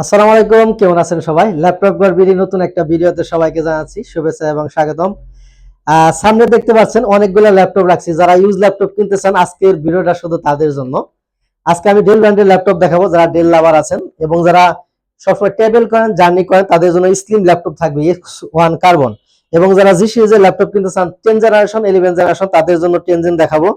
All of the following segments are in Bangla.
আসসালামু আলাইকুম, কেমন আছেন সবাই? ল্যাপটপ গর্বিরি নতুন একটা ভিডিওতে সবাইকে জানাচ্ছি শুভেচ্ছা এবং স্বাগতম। সামনে দেখতে পাচ্ছেন অনেকগুলো ল্যাপটপ রাখছি। যারা ইউজ ল্যাপটপ কিনতে চান, আজকের ভিডিওটা শুধু তাদের জন্য। আজকে আমি ডেল ব্র্যান্ডের ল্যাপটপ দেখাবো, যারা ডেল লাভার আছেন এবং যারা সবসময় টেবিল করেন জার্নি করেন, তাদের জন্য স্লিম ল্যাপটপ থাকবে এক্স ওয়ান কার্বন এবং যারা জি সিরিজের ল্যাপটপ কিনতে চান টেন জেনারেশন ইলেভেন জেনারেশন তাদের জন্য টেন জেন দেখাবো।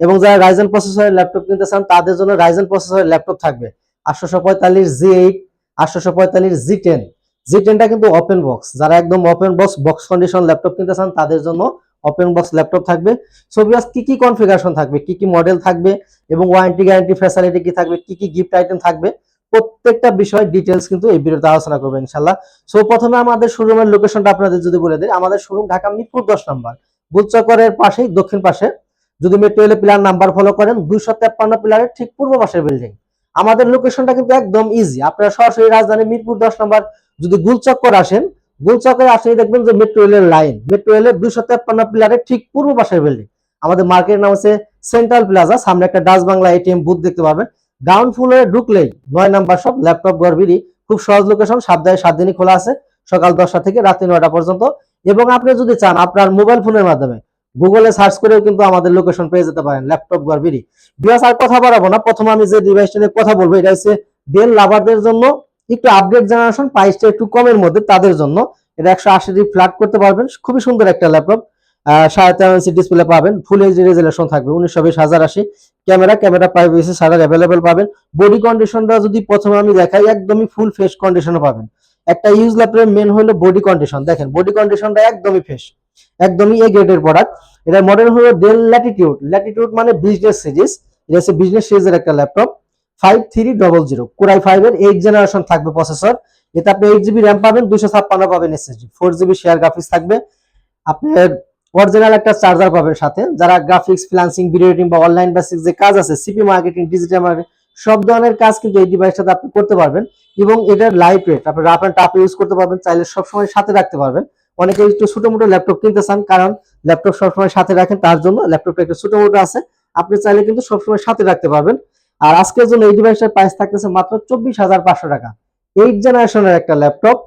এবং যারা রাইজেন প্রসেসরের ল্যাপটপ কিনতে চান, তাদের জন্য রাইজেন প্রসেসরের ল্যাপটপ থাকবে। আটশোশো পঁয়তাল্লিশ জি এইট আটশোশো পঁয়তাল্লিশ জি টেন জি টেনটা কিন্তু ওপেন বক্স যারা একদম open box box condition laptop কিনতে চান, তাদের জন্য ওপেন বক্স ল্যাপটপ থাকবে। সোবিয়াস কি কি কনফিগারেশন থাকবে? কি কি মডেল থাকবে? এবং ওয়ারেন্টি গ্যারান্টি ফ্যাসিলিটি কি থাকবে? কি কি গিফট আইটেম থাকবে? প্রত্যেকটা বিষয় ডিটেলস কিন্তু এই ভিডিওতে আলোচনা করব ইনশাল্লাহ সো প্রথমে আমাদের শোরুমের লোকেশনটা আপনাদের যদি বলে দিই, আমাদের শোরুম ঢাকা মিরপুর দশ নম্বর। গুলচকরের পাশেই, দক্ষিণ পাশে। যদি মেট্রো রেলের পিলার নাম্বার ফলো করেন, দুইশো তেপ্পান্ন পিলারের ঠিক পূর্ব পাশের বিল্ডিং আমাদের লোকেশনটা কিন্তু একদম ইজি আপনারা সরাসরি রাজধানী মিরপুর দশ নম্বর যদি গুলচক্কর আসেন, গুলচক্করে আসলে দেখবেন যে মেট্রো রেলের লাইন মেট্রো রেলের দুইশো তেপ্পান্ন পিলারের ঠিক পূর্ব পাশের বিল্ডিং আমাদের মার্কেটের নাম হচ্ছে সেন্ট্রাল প্লাজা সামনে একটা ডাচ বাংলা এটিএম বুথ দেখতে পাবেন। গ্রাউন্ড ফ্লোরে ঢুকলেই নয় নাম্বার সব ল্যাপটপ গড়বিরি খুব সহজ লোকেশন সপ্তাহে সাত দিনই খোলা আছে। সকাল দশটা থেকে রাত্রি নয়টা পর্যন্ত। এবং আপনি যদি চান আপনার মোবাইল ফোনের মাধ্যমে গুগলে সার্চ করেও কিন্তু আমাদের লোকেশন পেয়ে যেতে পারেন ল্যাপটপ গড়বিরি বিয়াস আর কথা বাড়াবো না। প্রথমে আমি যে ডিভাইসটা নিয়ে কথা বলব, এটা হচ্ছে ডেল লাভারদের জন্য একটু আপডেট জেনারেশন প্রাইসটা একটু কমের মধ্যে তাদের জন্য। এটা একশো আশি ডিগ্রি ফ্ল্যাট করতে পারবেন। খুবই সুন্দর একটা ল্যাপটপ সাড়ে তেরো ইঞ্চি ডিসপ্লে পাবেন। ফুল এইচডি রেজুলেশন থাকবে। উনিশশো বিশ হাজার আশি। Camera camera privacy shutter available পাবেন। বডি কন্ডিশনটা যদি প্রথমে আমি দেখাই, একদমই ফুল ফ্রেশ কন্ডিশনে পাবেন। একটা ইউজ ল্যাপটপের মেন হলো বডি কন্ডিশন দেখেন বডি কন্ডিশনটা একদমই ফ্রেশ একদমই এ গ্রেডের প্রোডাক্ট এটা মডেল হলো ডেল ল্যাটিটিউড ল্যাটিটিউড মানে বিজনেস সিরিজ এটা হচ্ছে বিজনেস সিরিজের একটা laptop five three double zero core i five এর এইট জেনারেশন থাকবে প্রসেসর এতে আপনি এইট জিবি র্যাম পাবেন দুশো ছাপ্পান্ন পাবেন SSD four GB share graphics থাকবে। আপনার অরিজিনাল একটা চার্জার পাবেন সাথে। যারা গ্রাফিক্স ফ্রিলান্সিং ভিডিও এডিটিং বা অনলাইন বেসিক যে কাজ আছে সিপি মার্কেটিং ডিজিটাল মার্কেটিং সব ধরনের কাজ কিন্তু এই ডিভাইসটাতে আপনি করতে পারবেন। এবং এটার লাইট ওয়েট আপনি রাফ অ্যান্ড টাফ ইউজ করতে পারবেন। চাইলে সবসময় সাথে রাখতে পারবেন। অনেকে একটু ছোট মোটো ল্যাপটপ কিনতে চান, কারণ ল্যাপটপ সবসময় সাথে রাখেন, তার জন্য ল্যাপটপটা একটু ছোট মোটো আছে। আপনি চাইলে কিন্তু সবসময় সাথে রাখতে পারবেন। আর আজকের জন্য এই ডিভাইসটার প্রাইস থাকতেছে মাত্র চব্বিশ হাজার পাঁচশো টাকা। এইট জেনারেশনের একটা ল্যাপটপ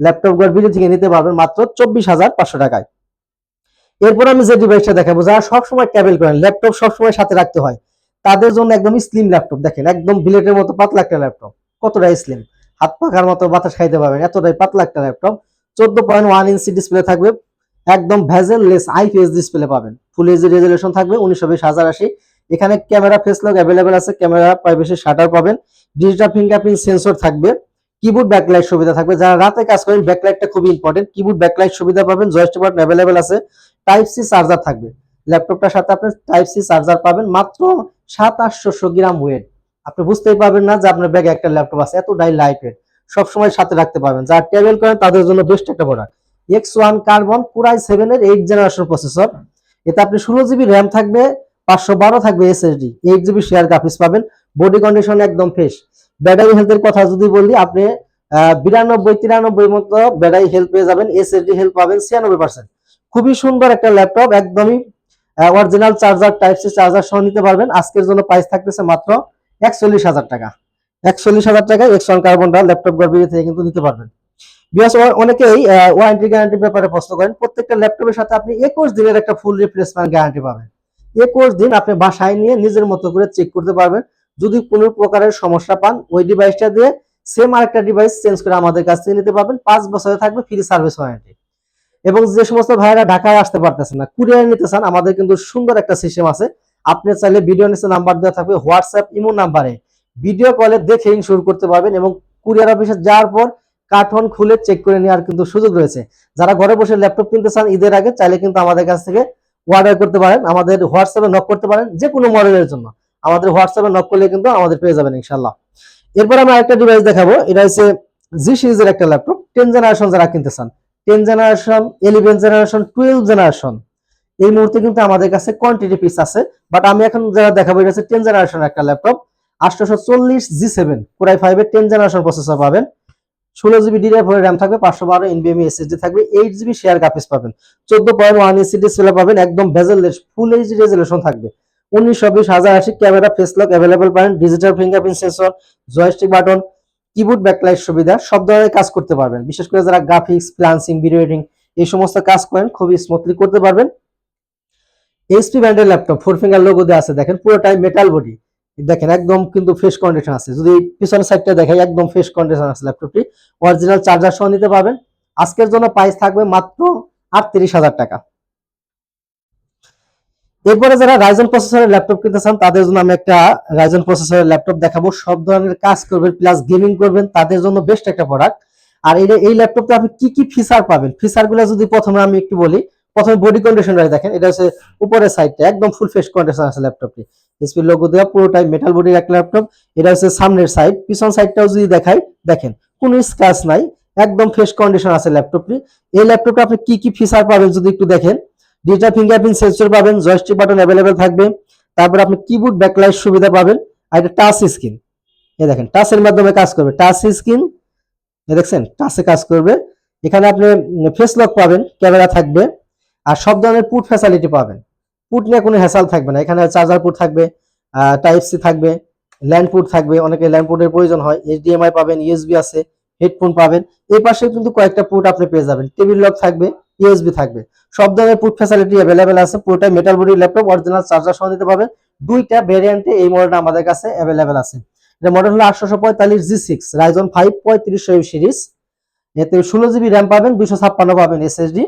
ল্যাপটপ বিলি থেকে নিতে পারবেন মাত্র চব্বিশ হাজার পাঁচশো টাকায়। এরপর আমি যে ডিভাইসটা দেখাবো, যারা সবসময় ট্রাভেল করেন ল্যাপটপ সবসময় সাথে রাখতে হয়, তাদের জন্য একদম স্লিম ল্যাপটপ দেখেন, একদম বিলেটের মতো পাতলা একটা ল্যাপটপ কতটা স্লিম হাত পাখার মতো বাতাস খাইতে পারবেন, এতটাই পাতলা একটা ল্যাপটপ চোদ্দ পয়েন্ট ওয়ান ইঞ্চি ডিসপ্লে থাকবে। একদম ভেজেল লেস আইপিএস ডিসপ্লে পাবেন। ফুল এইচডি রেজুলেশন থাকবে উনিশশো বিশ হাজার আশি। এখানে ক্যামেরা ফেস লক অ্যাভেলেবেল আছে। ক্যামেরা প্রাইভেসি শাটার পাবেন। ডিজিটাল ফিঙ্গারপ্রিন্ট সেন্সর থাকবে। কিবোর্ড ব্যাকলাইট সুবিধা থাকবে। যারা রাতে কাজ করেন ব্যাকলাইটটা খুবই ইম্পর্টেন্ট কিবোর্ড ব্যাকলাইট সুবিধা পাবেন। জয়স্টিক বাটন অ্যাভেলেবেল আছে। টাইপ সি চার্জার থাকবে। ল্যাপটপটার সাথে আপনি টাইপ সি চার্জার পাবেন। মাত্র সাত আটশো গ্রাম ওয়েট আপনি বুঝতেই পারবেন না যে আপনার ব্যাগে একটা ল্যাপটপ আছে। এতটাই লাইট ওয়েট সবসময় সাথে রাখতে পারবেন। যারা ট্রাভেল করেন, তাদের জন্য বেস্ট একটা product X one Carbon core i seven এর এইট জেনারেশন প্রসেসর এতে আপনি ষোলো জিবি র্যাম থাকবে, পাঁচশো বারো থাকবে SSD eight GB share graphics পাবেন। বডি কন্ডিশন একদম ফ্রেশ ব্যাটারি হেলথের কথা যদি বলি, আপনি বিরানব্বই তিরানব্বই মতো ব্যাটারি হেল্প পেয়ে যাবেন। এসএসডি হেল্প পাবেন ছিয়ানব্বই পার্সেন্ট খুবই সুন্দর একটা ল্যাপটপ একদমই original charger type C charger সহ নিতে পারবেন। আজকের জন্য প্রাইস থাকতেছে মাত্র একচল্লিশ হাজার টাকা। একচল্লিশ হাজার টাকায় এক্স ওয়ান কার্বনটা ল্যাপটপ গর্বিয়ে থেকে কিন্তু নিতে পারবেন। বিকজ অনেকেই ওয়ারেন্টি গ্যারান্টির ব্যাপারে প্রশ্ন করেন, প্রত্যেকটা ল্যাপটপের সাথে আপনি একুশ দিনের একটা ফুল রিপ্লেসমেন্ট গ্যারান্টি পাবেন। একুশ দিন আপনি বাসায় নিয়ে নিজের মতো করে চেক করতে পারবেন। যদি কোনো প্রকারের সমস্যা পান, ওই ডিভাইসটা দিয়ে সেম আরেকটা ডিভাইস চেঞ্জ করে আমাদের কাছ থেকে নিতে পারবেন। পাঁচ বছরে থাকবে ফ্রি সার্ভিস ওয়ারেন্টি এবং যে সমস্ত ভাইয়েরা ঢাকায় আসতে পারতেছেন না কুরিয়ার নিতে চান, আমাদের কিন্তু সুন্দর একটা সিস্টেম আছে। আপনি চাইলে ভিডিও নিচে নাম্বার দেওয়া থাকবে হোয়াটসঅ্যাপ ইমো নাম্বারে ভিডিও কলে দেখে ইনশোর করতে পারবেন এবং কুরিয়ার অফিসে যাওয়ার পর কার্টন খুলে চেক করে নেওয়ার কিন্তু সুযোগ রয়েছে। যারা ঘরে বসে ল্যাপটপ কিনতে চান ঈদের আগে, চাইলে কিন্তু আমাদের কাছ থেকে অর্ডার করতে পারেন। আমাদের হোয়াটসঅ্যাপে নক করতে পারেন যে কোনো মডেলের জন্য। আমাদের হোয়াটসঅ্যাপে নক করলে কিন্তু আমাদের পেয়ে যাবেন ইনশাল্লাহ এরপর আমি আরেকটা ডিভাইস দেখাবো। এটা হচ্ছে জি সিরিজের একটা ল্যাপটপ টেন জেনারেশন যারা কিনতে চান ten generation eleven generation twelve generation এই মুহূর্তে কিন্তু আমাদের কাছে কোয়ান্টিটি পিস আছে। বাট আমি এখন যারা দেখাবো, এটা হচ্ছে টেন জেনারেশন একটা ল্যাপটপ আটশোশো চল্লিশ জি সেভেন কোরাই ফাইভের টেন জেনারেশন প্রসেসর পাবেন। জিবি র্যাম থাকবে, পাঁচশো বারো এসএসডি থাকবে এইট জিবি শেয়ার গ্রাফিক্স পাবেন। পয়েন্ট ওয়ান পাবেন, একদম ভেজেলেস ফুল থাকবে। উনিশশো বিশ হাজার আশি ক্যামেরা পাবেন digital fingerprint button keyboard backlight সুবিধা, সব ধরনের কাজ করতে পারবেন। বিশেষ করে যারা গ্রাফিক্স ফ্লান্সিং ভিডিও এই সমস্ত কাজ করেন, খুবই স্মুথলি করতে পারবেন। এইচপি ব্র্যান্ডের ল্যাপটপ ফোর ফিঙ্গার লোগো আছে, দেখেন, পুরোটাই মেটাল বডি দেখেন, একদম কিন্তু ফ্রেশ কন্ডিশন আছে। যদি পিছনের সাইডটা দেখাই একদম ফ্রেশ কন্ডিশন আছে ল্যাপটপটি অরিজিনাল চার্জার সহ নিতে পারবেন। আজকের জন্য প্রাইস থাকবে মাত্র আটত্রিশ হাজার টাকা। এরপরে যারা রাইজন প্রসেসরের ল্যাপটপ কিনতে চান, তাদের জন্য আমি একটা রাইজন প্রসেসরের ল্যাপটপ দেখাবো। সব ধরনের কাজ করবেন প্লাস গেমিং করবেন, তাদের জন্য বেস্ট একটা প্রোডাক্ট আর এই ল্যাপটপটা আপনি কি কি ফিচার পাবেন? ফিচারগুলো যদি প্রথমে আমি একটু বলি প্রথমে বডি কন্ডিশন কন্ডিশনটা দেখেন, এটা হচ্ছে উপরের সাইডটা একদম ফুল ফেস কন্ডিশন আছে ল্যাপটপটি এসপি লোগো দেওয়া পুরোটাই মেটাল বডির একটা ল্যাপটপ এটা হচ্ছে সামনের সাইড পিছন সাইডটাও যদি দেখাই, দেখেন, কোনো স্ক্র্যাচ নাই, একদম ফ্রেশ কন্ডিশন আছে ল্যাপটপটি এই ল্যাপটপে আপনি কি কি ফিচার পাবেন যদি একটু দেখেন ডিজিটাল ফিঙ্গারপ্রিন্ট সেন্সর পাবেন জয়স্টিক বাটন অ্যাভেলেবেল থাকবে, তারপর আপনি কিবোর্ড ব্যাকলাইট সুবিধা পাবেন, আর এটা টাচ স্ক্রিন এই দেখেন টাচের মাধ্যমে কাজ করবে টাচ স্ক্রিন এ দেখছেন টাচে কাজ করবে। এখানে আপনি ফেস লক পাবেন, ক্যামেরা থাকবে। আর সব ধরনের পুট ফ্যাসিলিটি পাবেন। পুট নিয়ে কোনো হ্যাসাল থাকবে না। এখানে চার্জার পুট থাকবে টাইপ সি থাকবে ল্যান্ড পুট থাকবে, অনেকে ল্যান্ড পুটের প্রয়োজন হয়। এইচডিএমআই পাবেন ইউএসবি আছে হেডফোন পাবেন। এই পাশে কিন্তু কয়েকটা পুট আপনি পেয়ে যাবেন। টেবিল লক থাকবে ইউএসবি থাকবে। সব ধরনের পুট ফ্যাসিলিটি অ্যাভেলেবেল আছে। পুরোটাই metal body laptop original charger সহ দিতে পারবেন। দুইটা ভেরিয়েন্টে এই মডেলটা আমাদের কাছে অ্যাভেলেবেল আছে। এটা মডেল হলো আটশোশো পঁয়তাল্লিশ জি সিক্স রাইজন ফাইভ পঁয়ত্রিশশো সিরিজ এতে ষোলো জিবি র্যাম পাবেন দুশো ছাপ্পান্ন পাবেন SSD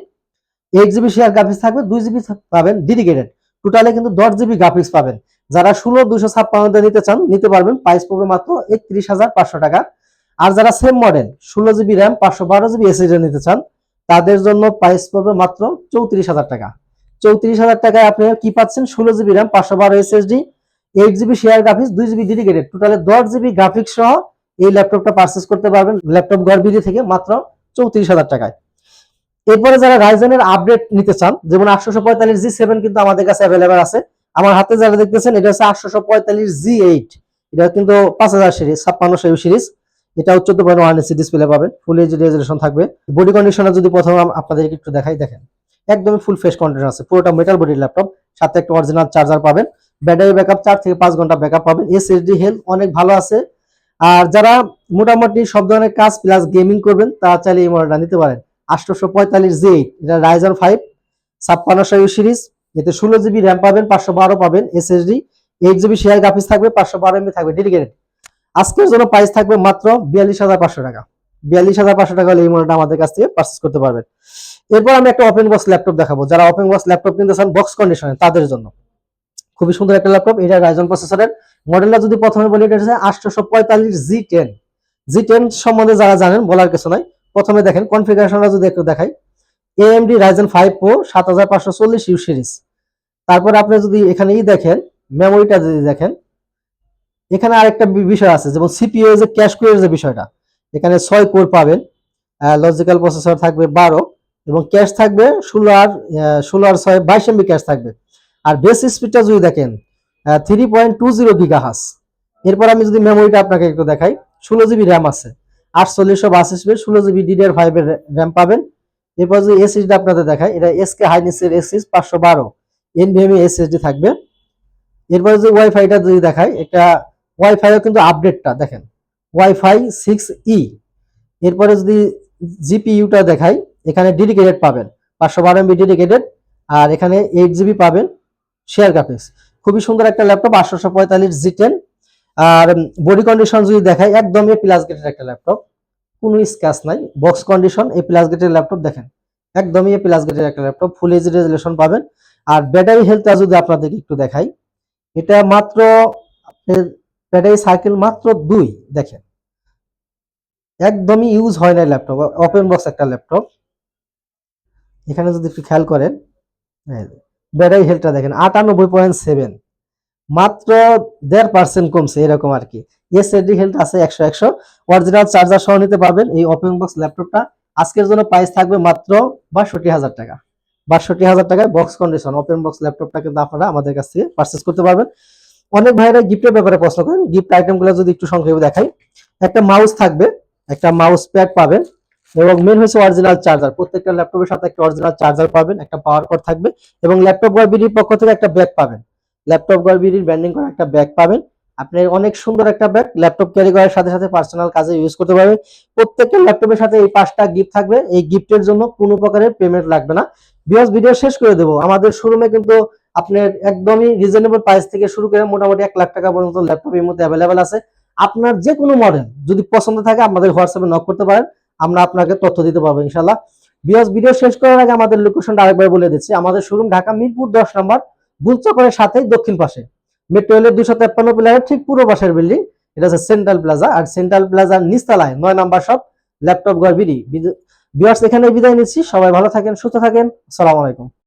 eight GB share graphics থাকবে, দুই জিবি পাবেন ডেডিকেটেড টোটালে কিন্তু দশ জিবি গ্রাফিক্স পাবেন। যারা ষোলো দুশো ছাপ্পান্ন নিতে চান, নিতে পারবেন প্রাইস পড়বে মাত্র একত্রিশ হাজার পাঁচশো টাকা। আর যারা সেম মডেল ষোলো জিবি র্যাম পাঁচশো বারো জিবি এসএসডি নিতে চান, তাদের জন্য প্রাইস পড়বে মাত্র চৌত্রিশ হাজার টাকা। চৌত্রিশ হাজার টাকায় আপনি কি পাচ্ছেন? ষোলো জিবি র্যাম পাঁচশো বারো SSD eight GB share graphics দুই জিবি ডেডিকেটেড টোটালে দশ জিবি গ্রাফিক্স সহ এই ল্যাপটপটা পারচেস করতে পারবেন। ল্যাপটপ গড়বিডি থেকে মাত্র চৌত্রিশ হাজার টাকায়। এরপরে যারা রাইজেনের আপডেট নিতে চান, যেমন আটশোশো পঁয়তাল্লিশ জি সেভেন কিন্তু আমাদের কাছে অ্যাভেলেবেল আছে। আমার হাতে যারা দেখতেছেন, এটা হচ্ছে আটশোশো পঁয়তাল্লিশ জি এইট এটা কিন্তু পাঁচ হাজার সিরিজ ছাপ্পান্নশো সিরিজ এটা চোদ্দ পয়েন্ট ওয়ান ইঞ্চি ডিসপ্লে পাবেন ফুল এইচ রেজলিউশন থাকবে। বডি কন্ডিশনে যদি প্রথমে আপনাদেরকে একটু দেখাই, দেখেন। একদমই ফুল ফ্রেশ কন্ডিশন আছে, পুরোটা মেটাল বডির ল্যাপটপ সাথে একটা অরিজিনাল চার্জার পাবেন। ব্যাটারি ব্যাকআপ চার থেকে পাঁচ ঘণ্টা ব্যাকআপ পাবেন। এসএসডি হেলথ অনেক ভালো আছে। আর যারা মোটামুটি সব ধরনের কাজ প্লাস গেমিং করবেন, তারা চাইলে এই মডেলটা নিতে পারেন। আটশোশো পঁয়তাল্লিশ জি এইট এটা রাইজার ফাইভ ছাপ্পান্নশো সিরিজ, এতে ষোলো জিবি র্যাম পাবেন, পাঁচশো বারো পাবেন এসএসডি এইট জিবি শেয়ার থাকবে, পাঁচশো বারো এমবি থাকবে ডেডিকেটেড আজকের জন্য প্রাইস থাকবে মাত্র বিয়াল্লিশ হাজার পাঁচশো টাকা। বিয়াল্লিশ হাজার পাঁচশো টাকা হলে এই মডেলটা আমাদের কাছ থেকে পারচেস করতে পারবেন। এরপর আমি একটা ওপেন বক্স ল্যাপটপ দেখাবো। যারা ওপেন বক্স ল্যাপটপ কিনতে চান বক্স কন্ডিশনে তাদের জন্য। খুবই সুন্দর একটা ল্যাপটপ এটা রাইজন প্রসেসরের মডেলটা যদি প্রথমে বলি, এটা হচ্ছে পঁয়তাল্লিশ জি টেন জি টেন সম্বন্ধে যারা জানেন, বলার কিছু নাই। প্রথমে দেখেন কনফিগারেশনটা যদি একটু দেখাই এএমডি রাইজেন ফাইভ প্রো সাত হাজার পাঁচশো চল্লিশ ইউ সিরিজ তারপর আপনি যদি এখানে ই দেখেন মেমোরিটা যদি দেখেন, এখানে আরেকটা বিষয় আছে, যেমন সিপিইউ যে ক্যাশ কোয়ের যে বিষয়টা, এখানে ছয় কোর পাবেন লজিক্যাল প্রসেসর থাকবে বারো, এবং ক্যাশ থাকবে ষোলো আর ষোলো আর ছয়, বাইশ এমবি ক্যাশ থাকবে। আর বেস স্পিডটা যদি দেখেন থ্রি পয়েন্ট টু জিরো গিগাহাস এরপর আমি যদি মেমোরিটা আপনাকে একটু দেখাই, ষোলো জিবি র্যাম আছে। আটচল্লিশশো বাস স্পিড ষোলো জিবি ডিডিআর ফাইভের র্যাম পাবেন। এরপর যদি এসএসডি আপনাদের দেখাই, এটা এসকে হাইনিসের এসএস পাঁচশো বারো এনভিএমই এসএসডি থাকবে। এরপরে যদি ওয়াইফাইটা যদি দেখাই এটা ওয়াইফাইও কিন্তু আপডেটটা দেখেন। ওয়াইফাই সিক্স ই এরপরে যদি জিপিইউটা দেখাই, এখানে ডেডিকেটেড পাবেন, পাঁচশো বারো এমবি ডেডিকেটেড আর এখানে এইট জিবি পাবেন শেয়ার গ্রাফিক্স খুবই সুন্দর একটা ল্যাপটপ আটশোশো পঁয়তাল্লিশ জি টেন আর বডি কন্ডিশন যদি দেখাই একদমই প্লাস গেটের একটা ল্যাপটপ কোনো স্ক্যাচ নাই। বক্স কন্ডিশন এই প্লাস গেটের ল্যাপটপ দেখেন। একদমই এ প্লাস গেটের একটা ল্যাপটপ ফুল এইচ রেজুলেশন পাবেন। আর ব্যাটারি হেলথটা যদি আপনাদেরকে একটু দেখাই, এটা মাত্র ব্যাটারি সাইকেল মাত্র দুই, দেখেন। একদমই ইউজ হয় না ল্যাপটপ ওপেন বক্স একটা ল্যাপটপ এখানে যদি একটু খেয়াল করেন ব্যাটারি হেলথটা দেখেন, আটানব্বই পয়েন্ট সেভেন মাত্র দেড় পার্সেন্ট কমছে, এরকম আর কি। এসএসডি হেলথ আছে একশো একশো। অরিজিনাল চার্জার সহ নিতে পারবেন, এই ওপেন বক্স ল্যাপটপটা আজকের জন্য প্রাইস থাকবে মাত্র বাষট্টি হাজার টাকা। বাষট্টি হাজার টাকায় বক্স কন্ডিশন ওপেন বক্স ল্যাপটপটা কিন্তু আপনারা আমাদের কাছ থেকে পারচেস করতে পারবেন। অনেক ভাইরা গিফটের ব্যাপারে প্রশ্ন করেন গিফট আইটেমগুলো যদি একটু সংক্ষেপে দেখাই। একটা মাউস থাকবে, একটা মাউস প্যাড পাবেন এবং মেন হচ্ছে অরিজিনাল চার্জার প্রত্যেকটা ল্যাপটপের সাথে একটা অরিজিনাল চার্জার পাবেন, একটা পাওয়ার কর্ড থাকবে এবং ল্যাপটপ গড়বিডির পক্ষ থেকে একটা ব্যাগ পাবেন। ল্যাপটপ গড়বিডির ব্যান্ডিং করা একটা ব্যাগ পাবেন। আপনার অনেক সুন্দর একটা ব্যাগ, ল্যাপটপ ক্যারি করার সাথে সাথে পার্সোনাল কাজে ইউজ করতে পারবে প্রত্যেকটা ল্যাপটপের সাথে এই পাঁচটা গিফট থাকবে। এই গিফটের জন্য কোনো প্রকারের পেমেন্ট লাগবে না। বিকজ ভিডিও শেষ করে দেবো। আমাদের শোরুমে কিন্তু আপনার একদমই রিজনেবল প্রাইস থেকে শুরু করে মোটামুটি এক লাখ টাকা পর্যন্ত ল্যাপটপ এই মধ্যে অ্যাভেলেবেল আছে। আপনার যে কোনো মডেল যদি পছন্দ থাকে আমাদের হোয়াটসঅ্যাপে নক করতে পারেন। আমরা আপনাকে তথ্য দিতে পারব ইনশাল্লাহ বিকজ ভিডিও শেষ করার আগে আমাদের লোকেশনটা আরেকবার বলে দিচ্ছি। আমাদের শোরুম ঢাকা মিরপুর দশ নম্বর। গুলচকের সাথেই দক্ষিণ পাশে। মেট্রো রেলের দুশো তেপ্পান্ন প্লেয়ারের ঠিক পূর্ব পাশের বিল্ডিং। এটা হচ্ছে সেন্ট্রাল প্লাজা আর সেন্ট্রাল প্লাজার নিচতলায় নয় নাম্বার সব ল্যাপটপ গড় বিডি। বিয়ার্স এখানে বিদায় নিচ্ছি। সবাই ভালো থাকেন, সুস্থ থাকেন। সালাম আলাইকুম।